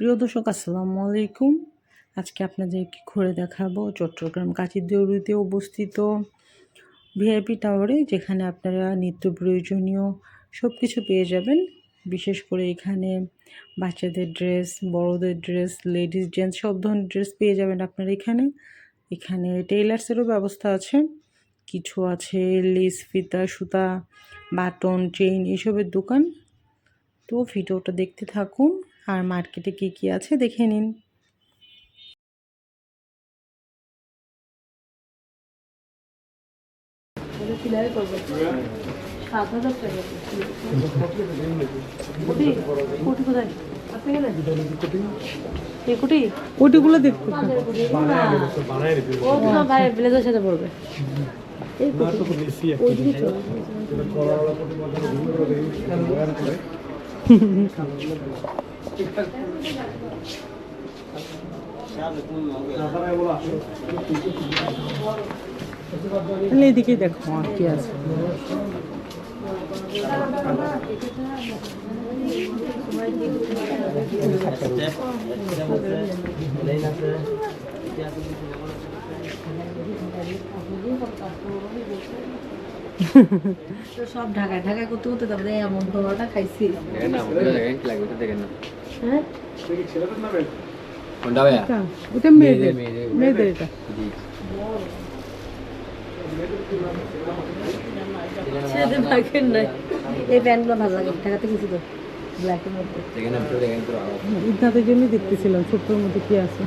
প্রিয় দর্শক, আসসালামু আলাইকুম। আজকে আপনাদেরকে ঘুরে দেখাবো চট্টগ্রাম কাচিদেউরিতে অবস্থিত ভিআইপি টাওয়ারে যেখানে আপনারা নিত্য প্রয়োজনীয় সব কিছু পেয়ে যাবেন। বিশেষ করে এখানে বাচ্চাদের ড্রেস বড়দের ড্রেস লেডিস জেন্টস সব ধরনের ড্রেস পেয়ে যাবেন আপনারা এখানে। এখানে টেইলার্সেরও ব্যবস্থা আছে। কিছু আছে লেস ফিতা, সুতা বাটন চেইন এসবের দোকান। তো ভিডিওটা দেখতে থাকুন। আর মার্কেটে কী কী আছে দেখে নিন। সাত হাজার টাকা। কোটি? কোটি কোথায়? আপনি গেলেন এই কোটি? ওটিগুলো দেখতে ব্লেজার সাথে পড়বে। এই কোটি। ওই দিকে চলো। তাহলে এদিকেই দেখো আর কি আছে তো সব ঢাকায় ঢাকায় করতে করতে তারপরে এমন খাবারটা খাইছি। হ্যাঁ? কোনটা ভাইয়া? ওটা মেয়েদের। মেয়েদের মেয়েদের। এটা। ছেলেদের ভাগের নাই এই প্যান্টগুলো ভালো লাগে ঢাকাতে কিছু তো ব্ল্যাকের মধ্যে। দেখেন না পুরো দেখেন পুরো আওয়াজ ইদনাথের জন্য দেখতেছিলাম ছোট্টর মধ্যে কি আছে।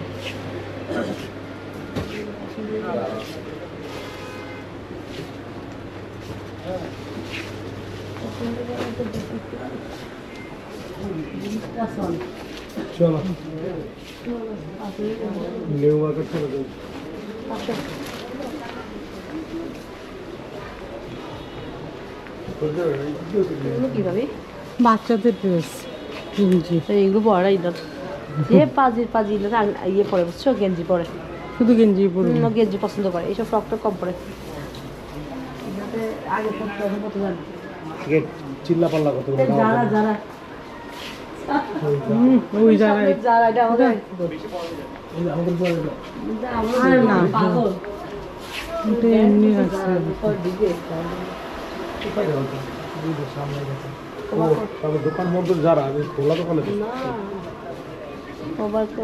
চলো। নিউ মার্কেট চলে যাই এগুলো কীভাবে? বাচ্চাদের ড্রেস গেঞ্জি। না। যে পাজি পাজি না ইয়ে পরে বুঝছ গেঞ্জি পরে। শুধু গেঞ্জি অন্য গেঞ্জি পছন্দ করে এইসব ফ্রকটা কম পরে। আগে পড়তো কত জানি আগে চিল্লা পাল্লা কত যারা যারা। ওই জায়গায়। যারা এটা আমাদের। আমাদের পরে আরে না। পাগল। এটা এমনি রাখছে সামনে গেছে। ও তবে দোকান বন্ধ যারা আমি খোলা দোকানে দিই। মোবাইল তো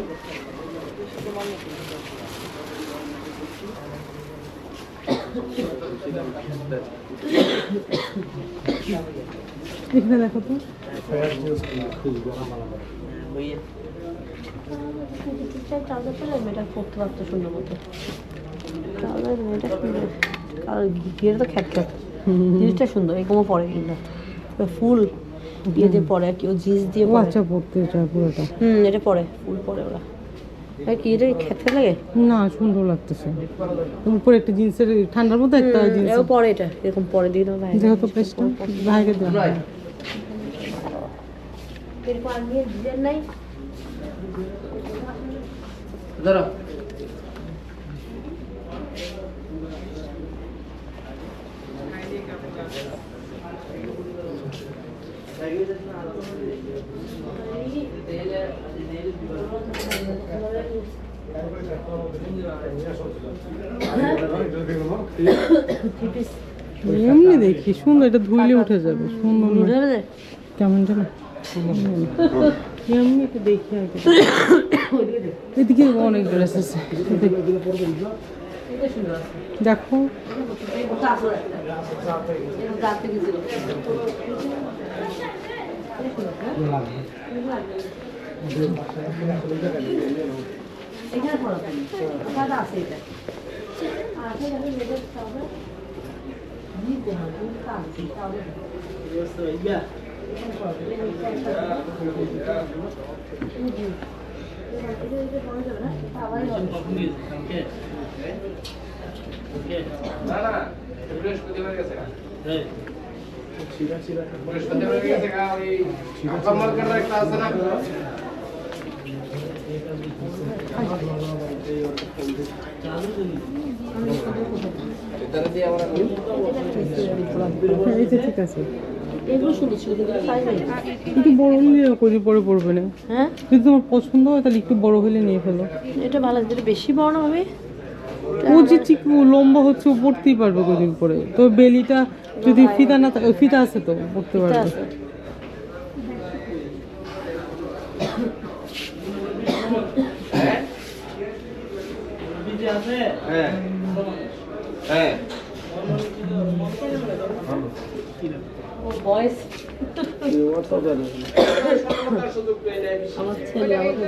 এখানে দেখো তো। পেলে মেয়েটা পড়তে পারতো সুন্দর মতো। মেয়েটা সুন্দর। আর ঘিরে তো খ্যাট খ্যাট জিনিসটা সুন্দর এরকমও পরে ফুল ইয়েতে পরে আর কি জিন্স দিয়ে পরে আচ্ছা পড়তে এটা পুরোটা। হুম এটা পরে ফুল পরে ওরা। কি এটা খ্যাট লাগে? না সুন্দর লাগতেছে। উপরে একটা জিন্সের ঠান্ডার মধ্যে একটা জিন্স। পরে এটা এরকম পরে দিয়ে দেবো ভাই। যেহেতু প্রেসটা ভাইকে দেওয়া এরকম আর ডিজাইন নাই ধরো এমনি দেখি সুন্দর এটা ধুইলে উঠে যাবে সুন্দর কেমন যেন। এমনি একটু দেখি আর এদিকে অনেক ড্রেস আছে দেখো রাতে গেছিল এখানে পড়া ওখানে আছে এটা আর এখানে আমি মেয়েদের তাহলে নিতে হবে কাঁদছি তাহলে এটা দিয়ে আমরা হ্যাঁ, ঠিক আছে একটু বড় পরে পড়বে না হ্যাঁ? যদি তোমার পছন্দ হয় তাহলে একটু বড় হলে নিয়ে ফেলো। এটা ভালো বেশি বড় না হবে? ও যে চিকু লম্বা হচ্ছে ও পড়তেই পারবে কদিন পরে। তো বেলিটা যদি ফিতা না থাকে ফিতা আছে তো পড়তে পারবে। আছে। হ্যাঁ হ্যাঁ বয়স আমার ছেলে আমাকে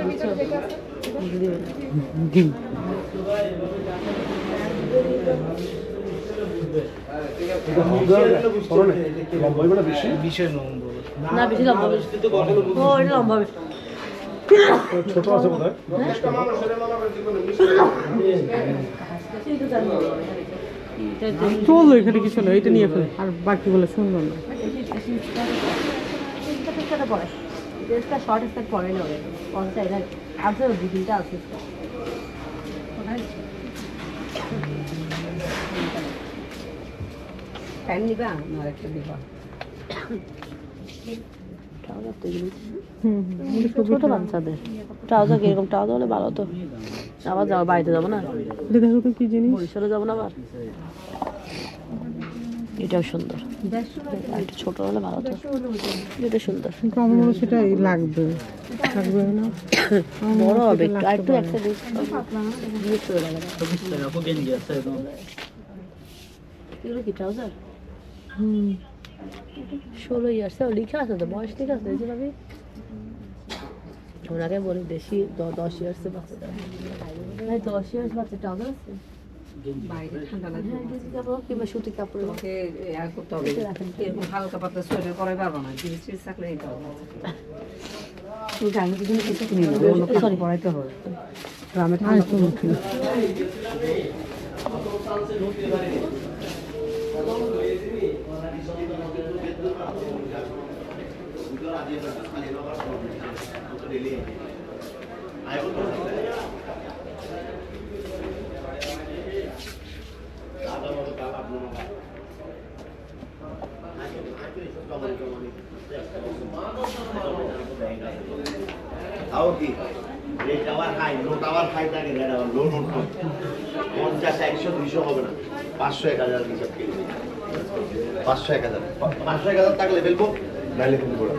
হয় এখানে কিছু না এটা নিয়ে ফেলো আর বাকিগুলো সুন্দর না ড্রেসটা শর্ট স্কার্ট পরে না আছে দু আছে নিবা না একটা দিবা আবার যাব বাড়িতে যাব না যাব আবার এটাও সুন্দর একটু হলে ভালো তো এটা সুন্দর আমার মনে লাগবে না বড় হবে ট্রাউজার হুম ষোলো ইয়ার্স লিখে আছে তো বয়স ঠিক আছে দেখছি ভাবি ওনাকে বলি বেশি দশ ইয়ার্সে বাচ্চা ভাই দশ ইয়ার্স বাচ্চা ট্রাউজার আছে বাইরে ঠান্ডা লাগে গেঞ্জি কাপড় কিংবা সুতি কাপড়। করতে হবে। হালকা পাতলা সোয়েটার পরে পারব না। থাকলে নিতে হবে তুমি জানো কিছু কিনে নেবে অন্য হবে। গ্রামে ঠান্ডা কোনো কি? তাও কি রেট আবার হাই নোট আবার হাই থাকে রেট আবার লো নোট পঞ্চাশ একশো দুইশো হবে না পাঁচশো এক হাজার হিসাব কেজি পাঁচশো এক হাজার। পাঁচশো থাকলে ফেলব নাইলে কিন্তু করে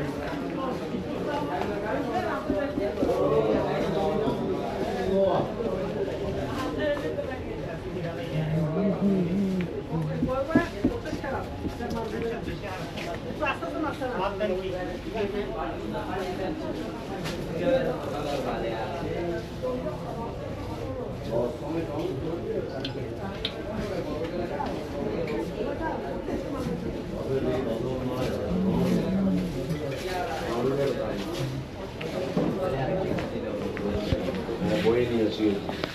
Buenos días.